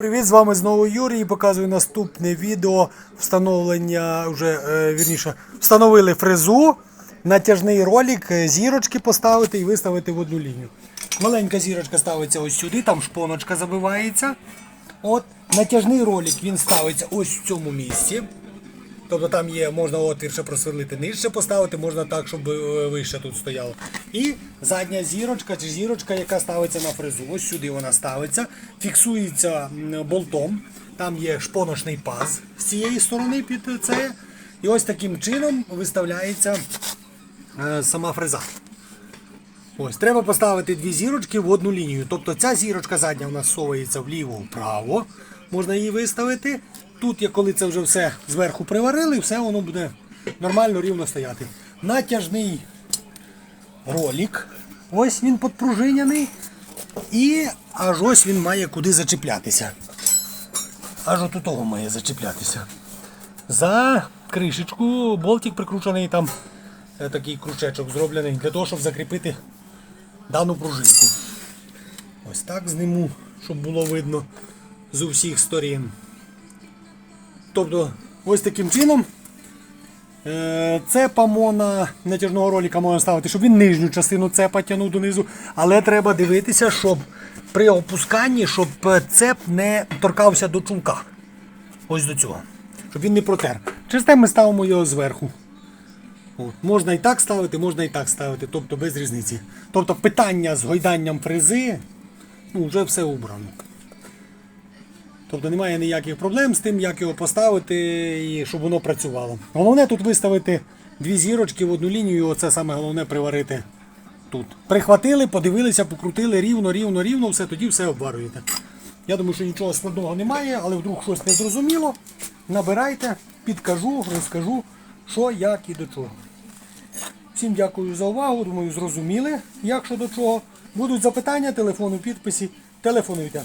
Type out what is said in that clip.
Привіт, з вами знову Юрій. Показую наступне відео встановлення. Вже е, вірніше, встановили фрезу, натяжний ролик, е, зірочки поставити і виставити в одну лінію. Маленька зірочка ставиться ось сюди, там шпоночка забивається. От натяжний ролик він ставиться ось в цьому місці. Тобто там є, можна отвір ще просверлити нижче поставити, можна так, щоб е, вище тут стояло. І задня зірочка чи зірочка, яка ставиться на фрезу. Ось сюди вона ставиться, фіксується болтом. Там є шпоночний паз з цієї сторони під це. І ось таким чином виставляється е, сама фреза. Ось, треба поставити дві зірочки в одну лінію. Тобто ця зірочка задня в нас совається вліво-вправо. Можна її виставити. Тут, коли це вже все зверху приварили, все воно буде нормально рівно стояти. Натяжний ролик. Ось він підпружиняний. І аж ось він має куди зачіплятися. Аж от у того має зачіплятися. За кришечку болтик прикручений там е, такий крючечок зроблений для того, щоб закріпити дану пружинку. Ось так зніму, щоб було видно з усіх сторін. Тобто, ось таким чином е, цепа мона натяжного ролика можна ставити, щоб він нижню частину цепа тягнув донизу. Але треба дивитися, щоб при опусканні, щоб цеп не торкався до чулка. Ось до цього. Щоб він не протер. Через те ми ставимо його зверху. От. Можна і так ставити, можна і так ставити, тобто без різниці. Тобто питання з гойданням фрези, ну, вже все убрано. Тобто немає ніяких проблем з тим, як його поставити і щоб воно працювало. Головне тут виставити дві зірочки в одну лінію, оце саме головне приварити тут. Прихватили, подивилися, покрутили рівно, рівно, рівно, все, тоді все обварюєте. Я думаю, що нічого складного немає, але вдруг щось не зрозуміло. Набирайте, підкажу, розкажу, що, як і до чого. Всім дякую за увагу. Думаю, зрозуміли, як що до чого. Будуть запитання, телефон у підписі. Телефонуйте.